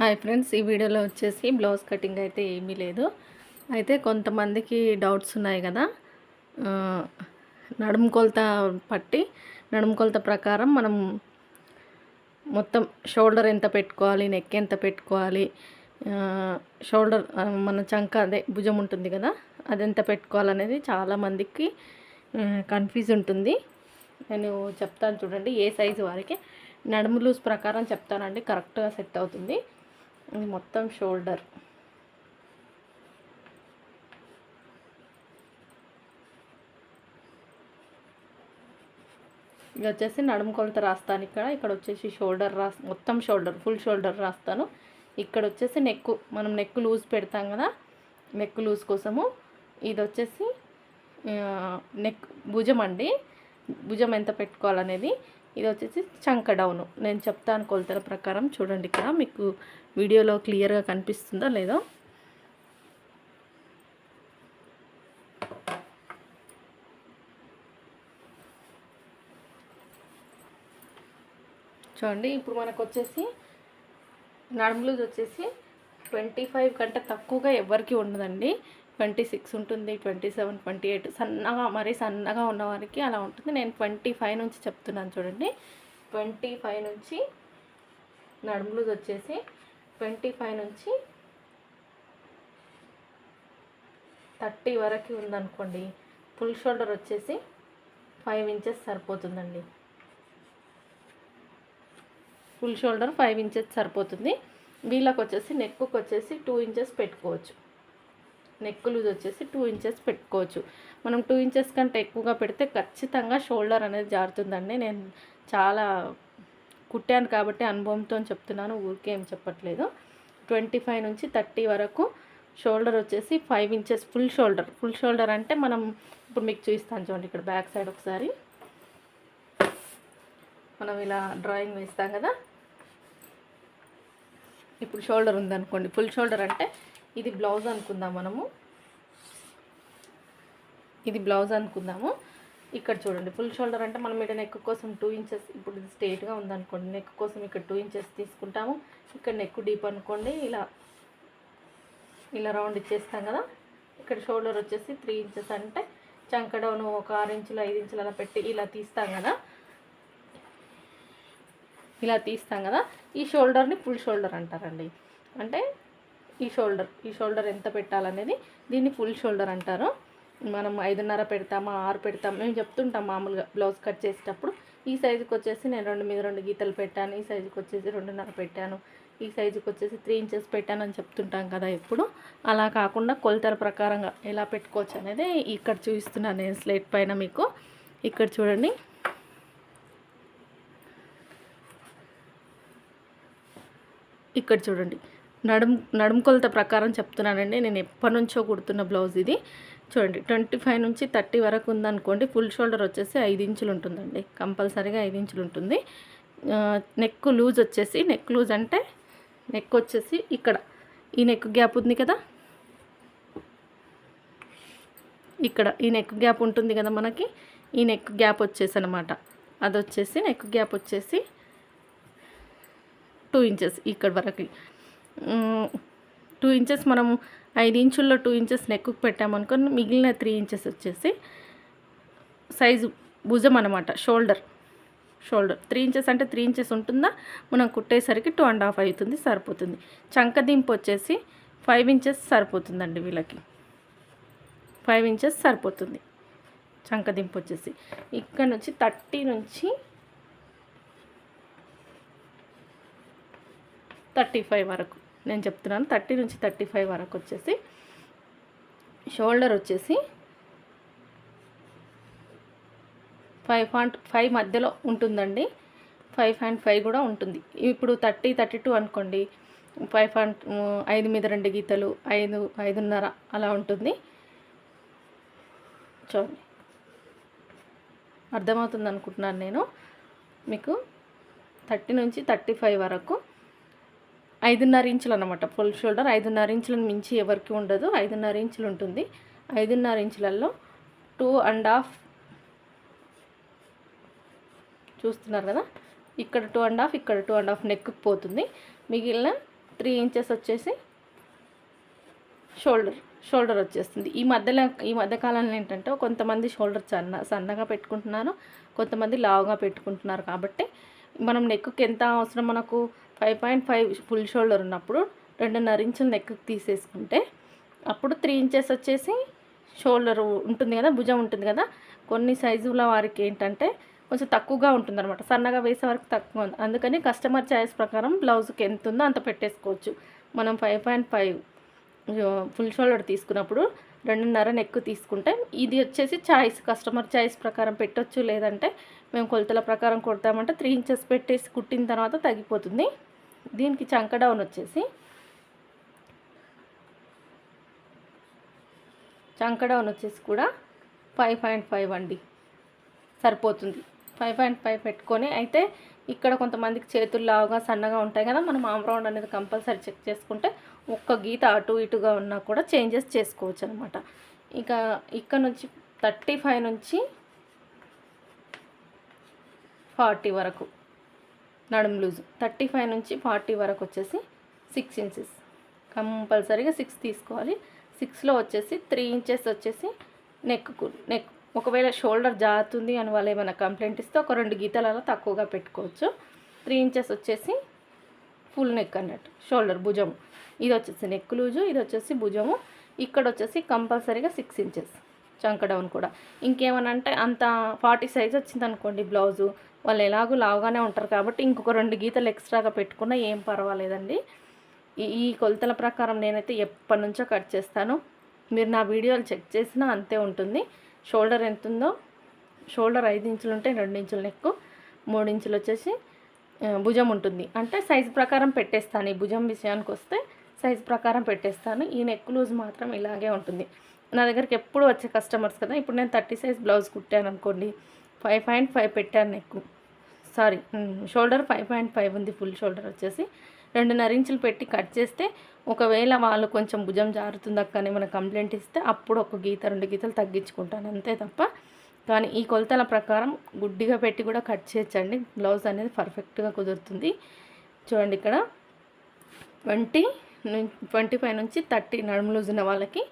Hi friends ఈ వీడియోలో వచ్చేసి బ్లౌజ్ కటింగ్ అయితే ఏమీ లేదు. అయితే కొంతమందికి డౌట్స్ ఉన్నాయి కదా. నడుము కొలత పట్టి నడుము కొలత ప్రకారం మనం మొత్తం షోల్డర్ ఎంత పెట్టుకోవాలి నెక్ ఎంత పెట్టుకోవాలి షోల్డర్ మన చంక అదే భుజం ఉంటుంది కదా అది ఎంత పెట్టుకోవాలనేది చాలామందికి కన్ఫ్యూజ్ ఉంటుంది. నేను చెప్తాను చూడండి ఏ సైజు వారికి. నడుము లూజ్ ప్రకారం చెప్తానండి కరెక్ట్గా సెట్ అవుతుంది. ఇది మొత్తం షోల్డర్. ఇది వచ్చేసి నడుము కొలత రాస్తాను ఇక్కడ. ఇక్కడ వచ్చేసి షోల్డర్ రాస్ మొత్తం షోల్డర్ ఫుల్ షోల్డర్ రాస్తాను. ఇక్కడ వచ్చేసి నెక్ మనం నెక్ లూజ్ పెడతాం కదా నెక్ లూజ్ కోసము. ఇది వచ్చేసి నెక్ భుజం అండి. భుజం ఎంత పెట్టుకోవాలనేది? ఇది వచ్చేసి చంక డౌను నేను చెప్తాను కొలతల ప్రకారం చూడండి ఇక్కడ. మీకు వీడియోలో క్లియర్గా కనిపిస్తుందో లేదో. చూడండి ఇప్పుడు మనకు వచ్చేసి నడుములూజ్ వచ్చేసి ట్వంటీ ఫైవ్ కంటే తక్కువగా ఎవరికి ఉండదండి. ట్వంటీ సిక్స్ ఉంటుంది ట్వంటీ సెవెన్ ట్వంటీ ఎయిట్ సన్నగా మరీ సన్నగా ఉన్న వారికి అలా ఉంటుంది. నేను ట్వంటీ ఫైవ్ నుంచి చెప్తున్నాను చూడండి. ట్వంటీ ఫైవ్ నుంచి నడుములు వచ్చేసి ట్వంటీ ఫైవ్ నుంచి థర్టీ వరకు ఉందనుకోండి ఫుల్ షోల్డర్ వచ్చేసి ఫైవ్ ఇంచెస్ సరిపోతుందండి. ఫుల్ షోల్డర్ ఫైవ్ ఇంచెస్ సరిపోతుంది. వీళ్ళకి వచ్చేసి నెక్కు వచ్చేసి టూ ఇంచెస్ పెట్టుకోవచ్చు. నెక్ లూజ్ వచ్చేసి టూ ఇంచెస్ పెట్టుకోవచ్చు. మనం టూ ఇంచెస్ కంటే ఎక్కువగా పెడితే ఖచ్చితంగా షోల్డర్ అనేది జారుతుందండి. నేను చాలా కుట్టాను కాబట్టి అనుభవంతో చెప్తున్నాను ఊరికే ఏం చెప్పట్లేదు. ట్వంటీ ఫైవ్ నుంచి థర్టీ వరకు షోల్డర్ వచ్చేసి five inches full shoulder full shoulder అంటే మనం ఇప్పుడు మీకు చూపిస్తాను చూడండి ఇక్కడ బ్యాక్ సైడ్ ఒకసారి. మనం ఇలా డ్రాయింగ్ వేస్తాం కదా. ఇప్పుడు షోల్డర్ ఉందనుకోండి ఫుల్ షోల్డర్ అంటే ఇది బ్లౌజ్ అనుకుందాం మనము. ఇది బ్లౌజ్ అనుకుందాము. ఇక్కడ చూడండి ఫుల్ షోల్డర్ అంటే మనం ఇక్కడ నెక్ కోసం టూ ఇంచెస్ ఇప్పుడు ఇది స్ట్రేట్గా ఉందనుకోండి నెక్ కోసం ఇక్కడ టూ ఇంచెస్ తీసుకుంటాము. ఇక్కడ నెక్ డీప్ అనుకోండి ఇలా ఇలా రౌండ్ ఇచ్చేస్తాం కదా. ఇక్కడ షోల్డర్ వచ్చేసి త్రీ ఇంచెస్ అంటే చంక ఒక ఆరు ఇంచులు ఐదు ఇంచులు అలా పెట్టి ఇలా తీస్తాం కదా. ఇలా తీస్తాం కదా. ఈ షోల్డర్ని ఫుల్ షోల్డర్ అంటారండి. అంటే ఈ షోల్డర్ ఈ షోల్డర్ ఎంత పెట్టాలనేది దీన్ని ఫుల్ షోల్డర్ అంటారు. మనం ఐదున్నర పెడతామా ఆరు పెడతాం మేము చెప్తుంటాం మామూలుగా బ్లౌజ్ కట్ చేసేటప్పుడు. ఈ సైజుకి వచ్చేసి నేను రెండు మీద రెండు గీతలు పెట్టాను ఈ సైజుకి వచ్చేసి రెండున్నర పెట్టాను ఈ సైజుకి వచ్చేసి త్రీ ఇంచెస్ పెట్టాను అని చెప్తుంటాం కదా ఎప్పుడు. అలా కాకుండా కొలతల ప్రకారంగా ఎలా పెట్టుకోవచ్చు అనేది ఇక్కడ చూపిస్తున్నాను నేను స్లేట్ పైన మీకు. ఇక్కడ చూడండి. ఇక్కడ చూడండి. నడుము నడుముకొలత ప్రకారం చెప్తున్నానండి. నేను ఎప్పటి నుంచో కుడుతున్న బ్లౌజ్ ఇది. చూడండి ట్వంటీ ఫైవ్ నుంచి థర్టీ వరకు ఉందనుకోండి ఫుల్ షోల్డర్ వచ్చేసి ఐదు ఇంచులు ఉంటుందండి. కంపల్సరీగా ఐదు ఇంచులు ఉంటుంది. నెక్ లూజ్ వచ్చేసి నెక్ లూజ్ అంటే నెక్ వచ్చేసి ఇక్కడ. ఈ నెక్ గ్యాప్ ఉంది కదా? ఇక్కడ ఈ నెక్ గ్యాప్ ఉంటుంది కదా మనకి? ఈ నెక్ గ్యాప్ వచ్చేసి అనమాట అది వచ్చేసి నెక్ గ్యాప్ వచ్చేసి టూ ఇంచెస్ ఇక్కడ వరకు. టూ ఇంచెస్ మనం ఐదు ఇంచుల్లో టూ ఇంచెస్ నెక్కుకు పెట్టామనుకో మిగిలిన త్రీ ఇంచెస్ వచ్చేసి సైజు భుజం అనమాట షోల్డర్ షోల్డర్ త్రీ ఇంచెస్ అంటే త్రీ ఇంచెస్ ఉంటుందా? మనం కుట్టేసరికి టూ అండ్ హాఫ్ అవుతుంది సరిపోతుంది. చంక దింపు వచ్చేసి ఫైవ్ ఇంచెస్ సరిపోతుందండి వీళ్ళకి. ఫైవ్ ఇంచెస్ సరిపోతుంది. చంక దింపు వచ్చేసి. ఇక్కడ నుంచి థర్టీ నుంచి థర్టీ ఫైవ్ వరకు. నేను చెప్తున్నాను థర్టీ నుంచి థర్టీ ఫైవ్ వరకు వచ్చేసి షోల్డర్ వచ్చేసి ఫైవ్ పాయింట్ ఫైవ్ మధ్యలో ఉంటుందండి. ఫైవ్ పాయింట్ ఫైవ్ కూడా ఉంటుంది. ఇప్పుడు థర్టీ థర్టీ టూ అనుకోండి ఫైవ్ పాయింట్ ఐదు మీద రెండు గీతలు ఐదు ఐదున్నర అలా ఉంటుంది. చూడండి. అర్థమవుతుంది అనుకుంటున్నాను నేను. మీకు థర్టీ నుంచి థర్టీ ఫైవ్ వరకు ఐదున్నర ఇంచులు అనమాట ఫుల్ షోల్డర్ ఐదున్నర ఇంచులను మించి ఎవరికి ఉండదు. ఐదున్నర ఇంచులు ఉంటుంది. ఐదున్నర ఇంచులలో టూ అండ్ హాఫ్ చూస్తున్నారు కదా? ఇక్కడ టూ అండ్ హాఫ్ ఇక్కడ టూ అండ్ హాఫ్ నెక్కి పోతుంది. మిగిలిన త్రీ ఇంచెస్ వచ్చేసి షోల్డర్ షోల్డర్ వచ్చేస్తుంది. ఈ మధ్యలో ఈ మధ్య కాలంలో ఏంటంటే కొంతమంది షోల్డర్ సన్న సన్నగా పెట్టుకుంటున్నారు కొంతమంది లావుగా పెట్టుకుంటున్నారు కాబట్టి మనం నెక్కుకి ఎంత అవసరం? మనకు five point five full shoulder ఉన్నప్పుడు రెండున్నర ఇంచులు నెక్కి తీసేసుకుంటే అప్పుడు త్రీ ఇంచెస్ వచ్చేసి షోల్డర్ ఉంటుంది కదా భుజం ఉంటుంది కదా. కొన్ని సైజుల వారికి ఏంటంటే కొంచెం తక్కువగా ఉంటుందన్నమాట. సన్నగా వేసే వరకు తక్కువ ఉంది. అందుకని కస్టమర్ ఛాయిస్ ప్రకారం బ్లౌజ్కి ఎంత ఉందో అంత పెట్టేసుకోవచ్చు. మనం five point five full shoulder తీసుకున్నప్పుడు రెండున్నర నెక్ తీసుకుంటే ఇది వచ్చేసి చాయిస్ కస్టమర్ చాయిస్ ప్రకారం పెట్టొచ్చు. లేదంటే మేము కొలతల ప్రకారం కొడతామంటే త్రీ ఇంచెస్ పెట్టేసి కుట్టిన తర్వాత తగ్గిపోతుంది. దీనికి చంక డౌన్ వచ్చేసి చంక డౌన్ వచ్చేసి కూడా ఫైవ్ పాయింట్ ఫైవ్ అండి. సరిపోతుంది. ఫైవ్ పాయింట్ ఫైవ్ పెట్టుకొని అయితే ఇక్కడ కొంతమందికి చేతులు లావుగా సన్నగా ఉంటాయి కదా మనం ఆమ్రౌండ్ అనేది కంపల్సరీ చెక్ చేసుకుంటే ఒక్క గీత అటు ఇటుగా ఉన్నా కూడా చేంజెస్ చేసుకోవచ్చు అనమాట ఇక ఇక్కడ నుంచి థర్టీ ఫైవ్ నుంచి ఫార్టీ వరకు నడుము లూజ్. థర్టీ ఫైవ్ నుంచి ఫార్టీ వరకు వచ్చేసి సిక్స్ ఇంచెస్. కంపల్సరీగా సిక్స్ తీసుకోవాలి. సిక్స్లో వచ్చేసి త్రీ ఇంచెస్ వచ్చేసి నెక్కు నెక్ ఒకవేళ షోల్డర్ జారుతుంది అని వాళ్ళు ఏమైనా కంప్లైంట్ ఇస్తే ఒక రెండు గీతలలో తక్కువగా పెట్టుకోవచ్చు. త్రీ ఇంచెస్ వచ్చేసి ఫుల్ నెక్ అన్నట్టు షోల్డర్ భుజము. ఇది వచ్చేసి నెక్ లూజు ఇది వచ్చేసి భుజము. ఇక్కడ వచ్చేసి కంపల్సరీగా సిక్స్ ఇంచెస్ చంక డౌన్ కూడా. ఇంకేమన్నా అంటే అంత ఫార్టీ సైజ్ వచ్చింది అనుకోండి బ్లౌజు వాళ్ళు ఎలాగో లావుగానే ఉంటారు కాబట్టి ఇంకొక రెండు గీతలు ఎక్స్ట్రాగా పెట్టుకున్నా ఏం పర్వాలేదండి. ఈ ఈ కొలతల ప్రకారం నేనైతే ఎప్పటి నుంచో కట్ చేస్తాను. మీరు నా వీడియోలు చెక్ చేసినా అంతే ఉంటుంది. షోల్డర్ ఎంత ఉందో షోల్డర్ ఐదు ఇంచులు ఉంటే రెండు ఇంచులు నెక్కు మూడు ఇంచులు వచ్చేసి భుజం ఉంటుంది. అంటే సైజు ప్రకారం పెట్టేస్తాను ఈ భుజం విషయానికి వస్తే సైజు ప్రకారం పెట్టేస్తాను. ఈ నెక్ లూజ్ మాత్రం ఇలాగే ఉంటుంది. నా దగ్గరికి ఎప్పుడు వచ్చే కస్టమర్స్ కదా ఇప్పుడు నేను థర్టీ సైజ్ బ్లౌజ్ కుట్టాను అనుకోండి ఫైవ్ పాయింట్ ఫైవ్ పెట్టాను neck sorry shoulder five point five ఉంది ఫుల్ షోల్డర్ వచ్చేసి. రెండున్నర ఇంచులు పెట్టి కట్ చేస్తే ఒకవేళ వాళ్ళు కొంచెం భుజం జారుతుంది అక్క మన కంప్లైంట్ ఇస్తే అప్పుడు ఒక గీత రెండు గీతలు తగ్గించుకుంటాను. అంతే తప్ప కానీ ఈ కొలతల ప్రకారం గుడ్డిగా పెట్టి కూడా కట్ చేయొచ్చండి బ్లౌజ్ అనేది పర్ఫెక్ట్గా కుదురుతుంది. చూడండి ఇక్కడ. ట్వంటీ ట్వంటీ ఫైవ్ నుంచి థర్టీ నడుము లూజ్ ఉన్న వాళ్ళకి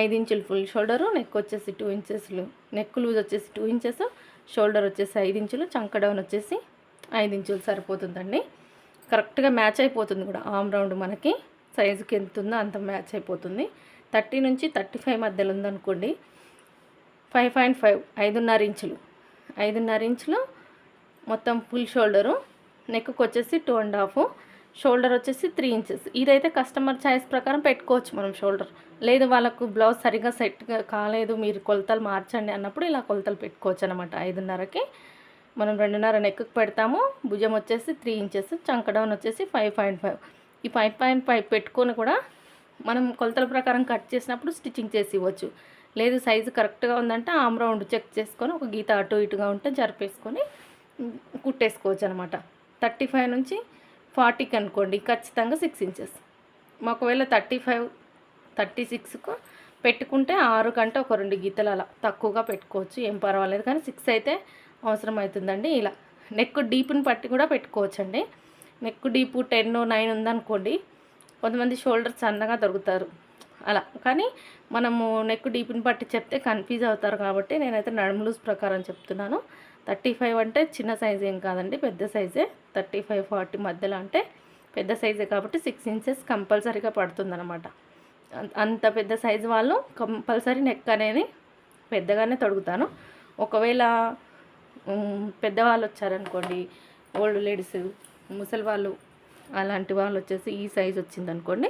ఐదు ఇంచులు ఫుల్ షోల్డరు నెక్ వచ్చేసి టూ ఇంచెస్లు నెక్ లూజ్ వచ్చేసి టూ ఇంచెస్ షోల్డర్ వచ్చేసి ఐదు ఇంచులు చంక డౌన్ వచ్చేసి ఐదు ఇంచులు సరిపోతుందండి. కరెక్ట్గా మ్యాచ్ అయిపోతుంది కూడా ఆమ్ రౌండ్ మనకి. సైజుకి ఎంత ఉందో అంత మ్యాచ్ అయిపోతుంది. థర్టీ నుంచి థర్టీ ఫైవ్ మధ్యలో ఉందనుకోండి ఫైవ్ పాయింట్ ఫైవ్ ఐదున్నర ఇంచులు. ఐదున్నర ఇంచులు మొత్తం ఫుల్ షోల్డరు. నెక్కు వచ్చేసి టూ అండ్ హాఫ్ షోల్డర్ వచ్చేసి త్రీ ఇంచెస్ ఇదైతే కస్టమర్ ఛాయిస్ ప్రకారం పెట్టుకోవచ్చు మనం షోల్డర్. లేదు వాళ్ళకు బ్లౌజ్ సరిగా సెట్ కాలేదు మీరు కొలతలు మార్చండి అన్నప్పుడు ఇలా కొలతలు పెట్టుకోవచ్చు అనమాట ఐదున్నరకి మనం రెండున్నర నెక్కి పెడతాము. భుజం వచ్చేసి త్రీ ఇంచెస్ చంకడౌన్ వచ్చేసి ఫైవ్ పాయింట్ ఫైవ్ ఈ ఫైవ్ పాయింట్ ఫైవ్ పెట్టుకొని కూడా మనం కొలతల ప్రకారం కట్ చేసినప్పుడు స్టిచ్చింగ్ చేసి ఇవ్వచ్చు. లేదు సైజు కరెక్ట్గా ఉందంటే ఆమ్ రౌండ్ చెక్ చేసుకొని ఒక గీత అటు ఇటుగా ఉంటే జరిపేసుకొని కుట్టేసుకోవచ్చు అనమాట థర్టీ ఫైవ్ నుంచి ఫార్టీకి అనుకోండి ఖచ్చితంగా సిక్స్ ఇంచెస్ ఒకవేళ థర్టీ ఫైవ్ థర్టీ సిక్స్కు పెట్టుకుంటే ఆరు కంటే ఒక రెండు గీతలు అలా తక్కువగా పెట్టుకోవచ్చు. ఏం పర్వాలేదు కానీ సిక్స్ అయితే అవసరం అవుతుందండి ఇలా. నెక్ డీప్ని పట్టి కూడా పెట్టుకోవచ్చండి. నెక్ డీప్ టెన్ నైన్ ఉందనుకోండి కొంతమంది షోల్డర్ సన్నగా దొరుకుతారు అలా. కానీ మనము నెక్ డీప్ని బట్టి చెప్తే కన్ఫ్యూజ్ అవుతారు కాబట్టి నేనైతే నడుము లూజ్ ప్రకారం చెప్తున్నాను. థర్టీ ఫైవ్ అంటే చిన్న సైజ్ ఏం కాదండి పెద్ద సైజే థర్టీ ఫైవ్ ఫార్టీ మధ్యలో అంటే పెద్ద సైజే కాబట్టి సిక్స్ ఇంచెస్ కంపల్సరీగా పడుతుందన్నమాట. అంత- అంత పెద్ద సైజు వాళ్ళు కంపల్సరీ నెక్ అనేది పెద్దగానే తొడుగుతాను. ఒకవేళ పెద్దవాళ్ళు వచ్చారనుకోండి ఓల్డ్ లేడీస్ ముసలి వాళ్ళు అలాంటి వాళ్ళు వచ్చేసి ఈ సైజ్ వచ్చింది అనుకోండి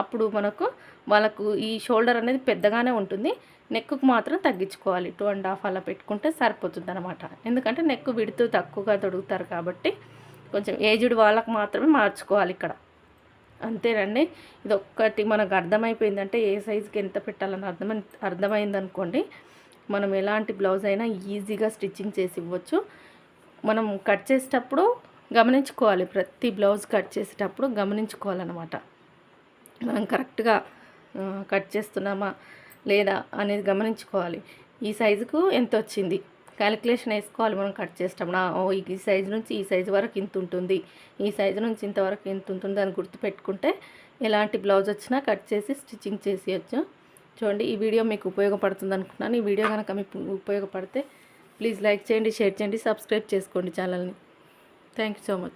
అప్పుడు మనకు వాళ్ళకు ఈ షోల్డర్ అనేది పెద్దగానే ఉంటుంది. నెక్కు మాత్రం తగ్గించుకోవాలి. టూ అండ్ హాఫ్ అలా పెట్టుకుంటే సరిపోతుంది అనమాట ఎందుకంటే నెక్ విడుతూ తక్కువగా తొడుగుతారు కాబట్టి కొంచెం ఏజ్డ్ వాళ్ళకు మాత్రమే మార్చుకోవాలి ఇక్కడ. అంతేనండి. ఇది ఒక్కటి మనకు అర్థమైపోయిందంటే ఏ సైజుకి ఎంత పెట్టాలని అర్థమై అర్థమైంది అనుకోండి మనం ఎలాంటి బ్లౌజ్ అయినా ఈజీగా స్టిచ్చింగ్ చేసి ఇవ్వచ్చు. మనం కట్ చేసేటప్పుడు గమనించుకోవాలి. ప్రతి బ్లౌజ్ కట్ చేసేటప్పుడు గమనించుకోవాలన్నమాట. మనం కరెక్ట్గా కట్ చేస్తున్నామా లేదా అనేది గమనించుకోవాలి. ఈ సైజుకు ఎంత వచ్చింది క్యాలిక్యులేషన్ వేసుకోవాలి మనం కట్ చేసేటప్పుడు. ఓ ఈ సైజు నుంచి ఈ సైజు వరకు ఇంత ఉంటుంది. ఈ సైజు నుంచి ఇంతవరకు ఇంత ఉంటుంది అని గుర్తుపెట్టుకుంటే ఎలాంటి బ్లౌజ్ వచ్చినా కట్ చేసి స్టిచ్చింగ్ చేసేయచ్చు. చూడండి ఈ వీడియో మీకు ఉపయోగపడుతుంది అనుకుంటున్నాను. ఈ వీడియో కనుక మీకు ఉపయోగపడితే ప్లీజ్ లైక్ చేయండి షేర్ చేయండి సబ్స్క్రైబ్ చేసుకోండి ఛానల్ని. Thank you so much.